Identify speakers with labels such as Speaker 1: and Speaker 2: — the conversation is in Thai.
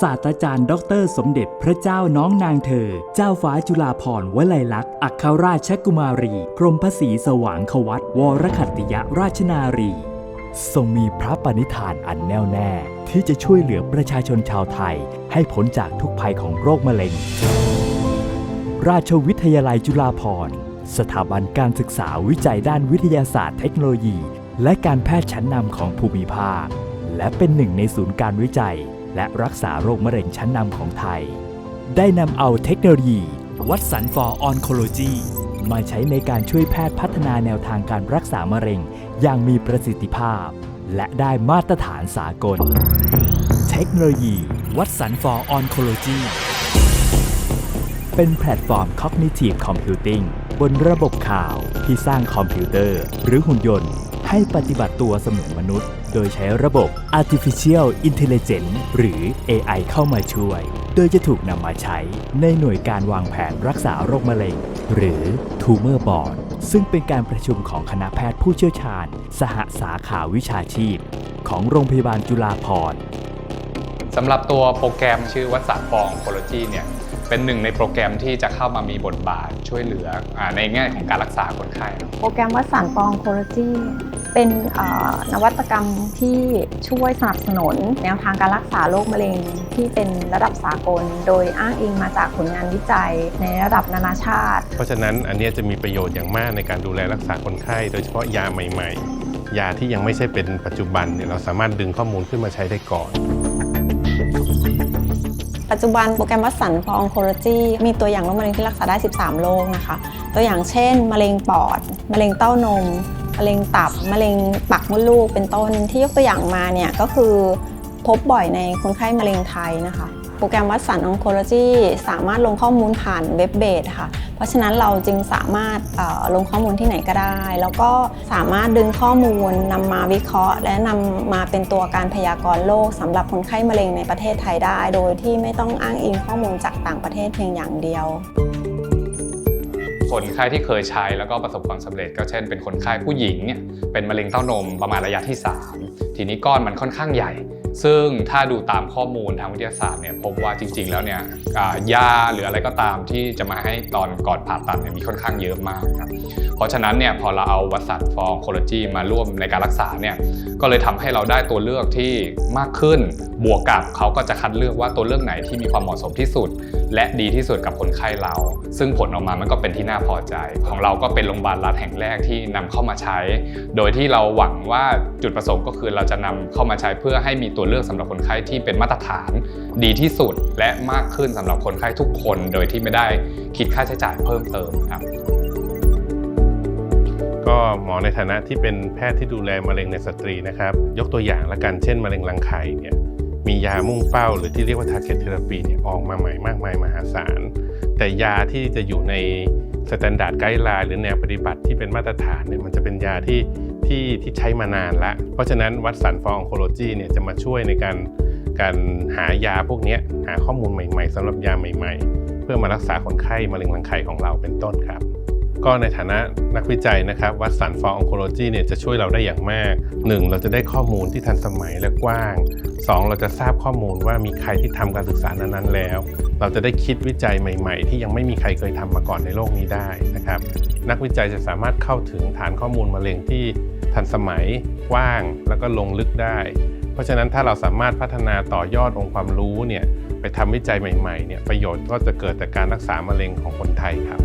Speaker 1: ศาสตราจารย์ดอกเตอรสมเด็จพระเจ้าน้องนางเธอ เจ้าฟ้าจุฬาภรณ์วลัยลักษณ์ อัครราชกุมารี กรมพระศรีสว่างควัตวรขัตติยราชนารี ทรงมีพระปณิธานอันแน่วแน่ ที่จะช่วยเหลือประชาชนชาวไทย ให้พ้นจากทุกภัยของโรคมะเร็ง ราชวิทยาลัยจุฬาภรณ์ สถาบันการศึกษาวิจัยด้านวิทยาศาสตร์เทคโนโลยี และการแพทย์ชั้นนำของภูมิภาค และเป็นหนึ่งในศูนย์การวิจัย และรักษาโรคมะเร็งชั้นนำของไทย ได้นำเอาเทคโนโลยี วัดสันฟอร์ออนโคโลจีมาใช้ในการช่วยแพทย์พัฒนาแนวทางการรักษามะเร็งอย่างมีประสิทธิภาพ และได้มาตรฐานสากล เทคโนโลยี วัดสันฟอร์ออนโคโลจีเป็นแพลตฟอร์ม Cognitive Computing บนระบบข่าวที่สร้างคอมพิวเตอร์ หรือหุ่นยนต์ ให้ปฏิบัติตัวเสมือนมนุษย์ โดยใช้ระบบ Artificial Intelligence หรือ AI เข้ามาช่วย โดยจะถูกนำมาใช้ในหน่วยการวางแผนรักษาโรคมะเร็ง หรือ Tumor Board ซึ่งเป็นการประชุมของคณะแพทย์ผู้เชี่ยวชาญ สหสาขาวิชาชีพ ของโรงพยาบาลจุฬาภรณ์
Speaker 2: สำหรับตัวโปรแกรมชื่อวัดสารฟองโคโลจีเนี่ยเป็นหนึ่งในโปรแกรมที่จะเข้ามามีบทบาทช่วยเหลืออาในแง่ของการรักษาคนไข้เนอะ
Speaker 3: โปรแกรมวัดสารฟองโคโลจี เป็นนวัตกรรมที่ช่วยสนับสนุน แนวทางการรักษาโรคมะเร็งที่เป็นระดับสากล โดยอ้างอิงมาจากผลงานวิจัยในระดับนานาชาติ
Speaker 4: เพราะฉะนั้นอันนี้จะมีประโยชน์อย่างมากในการดูแลรักษาคนไข้ โดยเฉพาะยาใหม่ ๆ ยาที่ยังไม่ใช่เป็นปัจจุบันเนี่ยเราสามารถดึงข้อมูลขึ้นมาใช้ได้ก่อน
Speaker 3: ปัจจุบันโปรแกรมวัดสันฟองโคโลจีมีตัวอย่างโรคมะเร็งที่รักษาได้ 13 โรคนะคะ ตัวอย่างเช่น มะเร็งปอด มะเร็งเต้านม มะเร็งตับมะเร็งปากมดลูกเป็นต้นที่ยกตัวอย่างมาเนี่ยก็คือพบบ่อยในคนไข้มะเร็งไทยนะคะ โปรแกรมวัดสันองโคโลจีสามารถลงข้อมูลผ่านเว็บเบสค่ะ เพราะฉะนั้นเราจึงสามารถลงข้อมูลที่ไหนก็ได้ แล้วก็สามารถดึงข้อมูลนำมาวิเคราะห์ และนำมาเป็นตัวการพยากรณ์โรคสำหรับคนไข้มะเร็งในประเทศไทยได้ โดยที่ไม่ต้องอ้างอิงข้อมูลจากต่างประเทศเพียงอย่างเดียว
Speaker 2: คนไข้ที่เคยใช้แล้วก็ประสบความสำเร็จ ก็เช่นเป็นคนไข้ผู้หญิงเนี่ยเป็นมะเร็งเต้านมประมาณระยะที่ 3 ทีนี้ก้อนมันค่อนข้างใหญ่ ซึ่งถ้าดูตามข้อมูลทางวิทยาศาสตร์เนี่ยพบว่าจริง ๆ แล้วเนี่ยยาหรืออะไรก็ตามที่จะมาให้ตอนก่อนผ่าตัดเนี่ยมีค่อนข้างเยอะมากครับเพราะฉะนั้นเนี่ยพอเราเอาวัสดุฟอร์โคโลจีมาร่วมในการรักษาเนี่ยก็เลยทำให้เราได้ตัวเลือกที่มากขึ้น บวกกับเขาก็จะคัดเลือกว่าตัวเลือกไหนที่มีความเหมาะสมที่สุด และดีที่สุดกับคนไข้เรา ซึ่งผลออกมามันก็เป็นที่น่าพอใจ ของเราก็เป็นโรงพยาบาลรัฐแห่งแรกที่นำเข้ามาใช้ โดยที่เราหวังว่าจุดประสงค์ก็คือเราจะนำเข้ามาใช้เพื่อให้มีตัวเลือกสำหรับคนไข้ที่เป็นมาตรฐานดีที่สุด และมากขึ้นสำหรับคนไข้ทุกคน โดยที่ไม่ได้คิดค่าใช้จ่ายเพิ่มเติมครับ
Speaker 4: ก็หมอในฐานะที่เป็นแพทย์ที่ดูแลมะเร็งในสตรีนะครับ ยกตัวอย่างละกันเช่นมะเร็งรังไข่เนี่ย มียามุ่งเป้าหรือที่เรียกว่า target therapy เนี่ยออกมาใหม่มากมายมหาศาล แต่ยาที่จะอยู่ในสแตนดาร์ดไกด์ไลน์หรือแนวปฏิบัติที่เป็นมาตรฐานเนี่ยมันจะเป็นยาที่ที่ที่ใช้มานานละ เพราะฉะนั้นวัดสันฟองโคโลจีเนี่ยจะมาช่วยในการการหายาพวกนี้หาข้อมูลใหม่ ๆสำหรับยาใหม่ ๆ เพื่อมารักษาคนไข้มะเร็งรังไข่ของเราเป็นต้นครับ ก็ในฐานะนักวิจัยนะครับวัดสันฟอร์องโคโลจีเนี่ยจะช่วยเราได้อย่างมาก 1. เราจะได้ข้อมูลที่ทันสมัยและกว้าง 2. เราจะทราบข้อมูลว่ามีใครที่ทำการศึกษานั้นๆแล้ว เราจะได้คิดวิจัยใหม่ ๆ ที่ยังไม่มีใครเคยทำมาก่อนในโลกนี้ได้นะครับนักวิจัยจะสามารถเข้าถึงฐานข้อมูลมะเร็งที่ทันสมัยกว้างแล้วก็ลงลึกได้ เพราะฉะนั้นถ้าเราสามารถพัฒนาต่อยอดองค์ความรู้เนี่ยไปทำวิจัยใหม่ๆเนี่ยประโยชน์ก็จะเกิดจากการรักษามะเร็งของคนไทยครับ